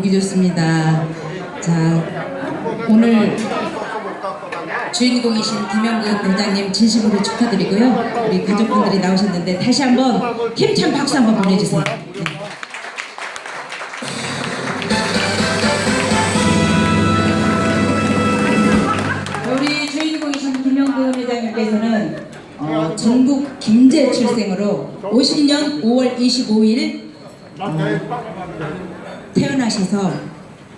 좋습니다. 자, 오늘 주인공이신 김영근 회장님 진심으로 축하드리고요. 우리 가족분들이 나오셨는데 다시 한번 힘찬 박수 한번 보내주세요. 네. 회장님께서는 어, 전북 김제 출생으로 50년 5월 25일 태어나셔서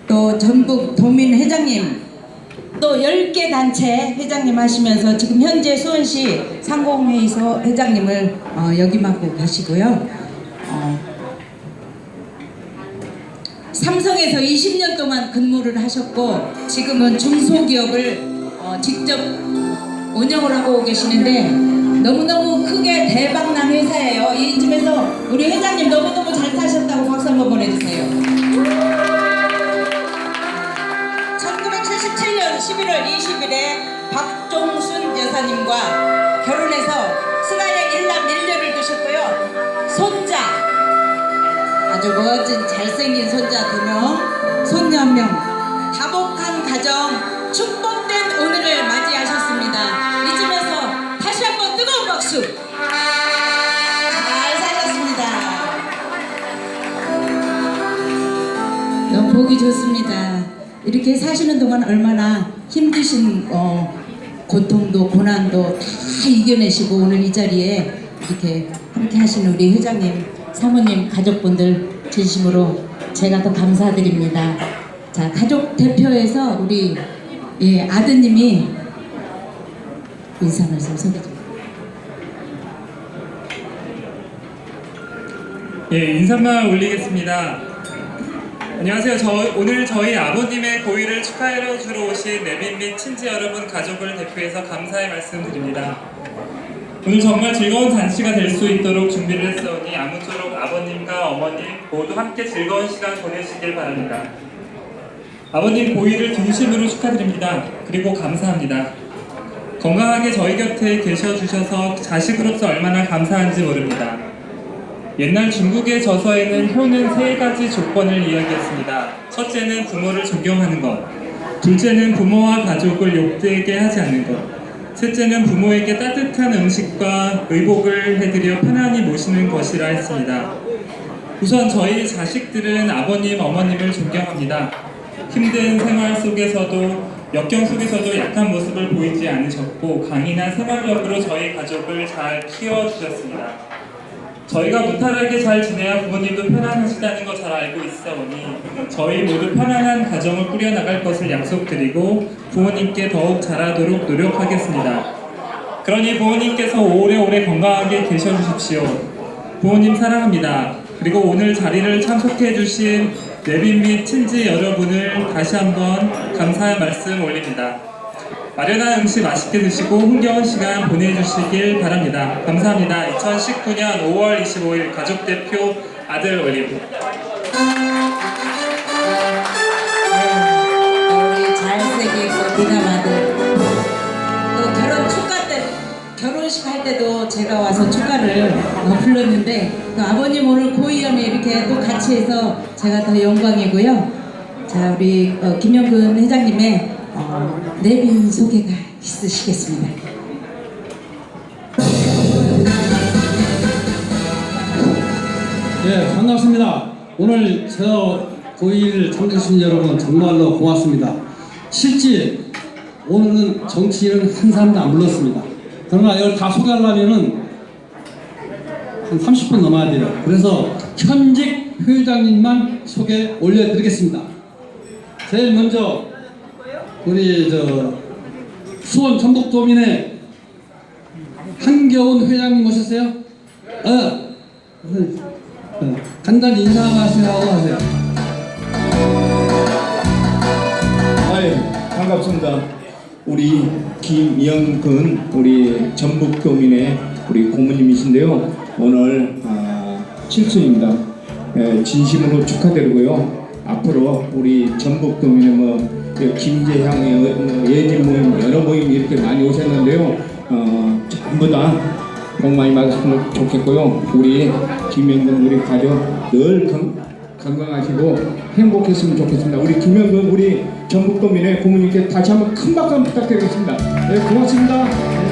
또 전북 도민 회장님 또 10개 단체 회장님 하시면서 지금 현재 수원시 상공회의소 회장님을 어, 역임하고 계시고요. 어, 삼성에서 20년 동안 근무를 하셨고 지금은 중소기업을 어, 직접 운영을 하고 계시는데 너무너무 크게 대박난 회사예요. 이쯤에서 우리 회장님 너무너무 잘 사셨다고 박수 한번 보내주세요. 1977년 11월 20일에 박종순 여사님과 결혼해서 승하의 일남 일녀를 두셨고요. 손자 아주 멋진 잘생긴 손자 두 명, 손녀 한 명, 다복한 가정, 축복된 오늘을 맞이하셨습니다. 이쯤에서 다시 한번 뜨거운 박수. 잘 사셨습니다. 보기 좋습니다. 이렇게 사시는 동안 얼마나 힘드신 어, 고통도 고난도 다 이겨내시고 오늘 이 자리에 이렇게 함께 하시는 우리 회장님, 사모님, 가족분들 진심으로 제가 더 감사드립니다. 자, 가족 대표에서 우리 예, 아드님이 인사 말씀 소개 좀. 예, 인사말 올리겠습니다. 안녕하세요. 저, 오늘 저희 아버님의 고위를 축하해 주러 오신 내빈 및 친지 여러분 가족을 대표해서 감사의 말씀드립니다. 오늘 정말 즐거운 잔치가 될 수 있도록 준비를 했사오니 아무쪼록 아버님과 어머님 모두 함께 즐거운 시간 보내시길 바랍니다. 아버님 고위를 진심으로 축하드립니다. 그리고 감사합니다. 건강하게 저희 곁에 계셔 주셔서 자식으로서 얼마나 감사한지 모릅니다. 옛날 중국의 저서에는 효는 세 가지 조건을 이야기했습니다. 첫째는 부모를 존경하는 것, 둘째는 부모와 가족을 욕되게 하지 않는 것, 셋째는 부모에게 따뜻한 음식과 의복을 해드려 편안히 모시는 것이라 했습니다. 우선 저희 자식들은 아버님, 어머님을 존경합니다. 힘든 생활 속에서도 역경 속에서도 약한 모습을 보이지 않으셨고 강인한 생활력으로 저희 가족을 잘 키워주셨습니다. 저희가 무탈하게 잘 지내야 부모님도 편안하시다는 거 잘 알고 있사오니 저희 모두 편안한 가정을 꾸려나갈 것을 약속드리고 부모님께 더욱 잘하도록 노력하겠습니다. 그러니 부모님께서 오래오래 건강하게 계셔 주십시오. 부모님 사랑합니다. 그리고 오늘 자리를 참석해 주신 내빈 및 친지 여러분을 다시 한번 감사의 말씀 올립니다. 마련한 음식 맛있게 드시고 흥겨운 시간 보내주시길 바랍니다. 감사합니다. 2019년 5월 25일 가족대표 아들 올림. 우리 잘생기고 미남아들 또 결혼 축가 때 결혼식 할 때도 제가 와서 축가를 어, 불렀는데 또 아버님 오늘 고이연에 이렇게 또 같이 해서 제가 더 영광이고요 자 우리 어, 김영근 회장님의 어, 내빈 소개가 있으시겠습니다 예, 반갑습니다. 오늘 저 고위를 참가하신 여러분 정말로 고맙습니다. 실제 오늘은 정치인은 한 사람도 안 불렀습니다. 그러나 이걸 다 소개하려면은 한 30분 넘어야 돼요. 그래서 현직 회장님만 소개 올려드리겠습니다. 제일 먼저 우리 저 수원 전북도민의 한겨운 회장님 모셨어요? 어. 어, 간단히 인사하시라고 하세요. 아유 반갑습니다. 우리 김영근 우리 전북도민의 우리 고모님이신데요. 오늘 아, 칠순입니다. 예, 진심으로 축하드리고요. 앞으로 우리 전북도민의 뭐 김재향의 어, 뭐 예진 모임 여러 모임 이렇게 많이 오셨는데요. 어, 전부 다 복 많이 받으시면 좋겠고요. 우리 김영근 우리 가족 늘 건, 건강하시고 행복했으면 좋겠습니다. 우리 김영근 우리 전북도민의 고모님께 다시 한번 큰 박수 부탁드리겠습니다. 네, 고맙습니다.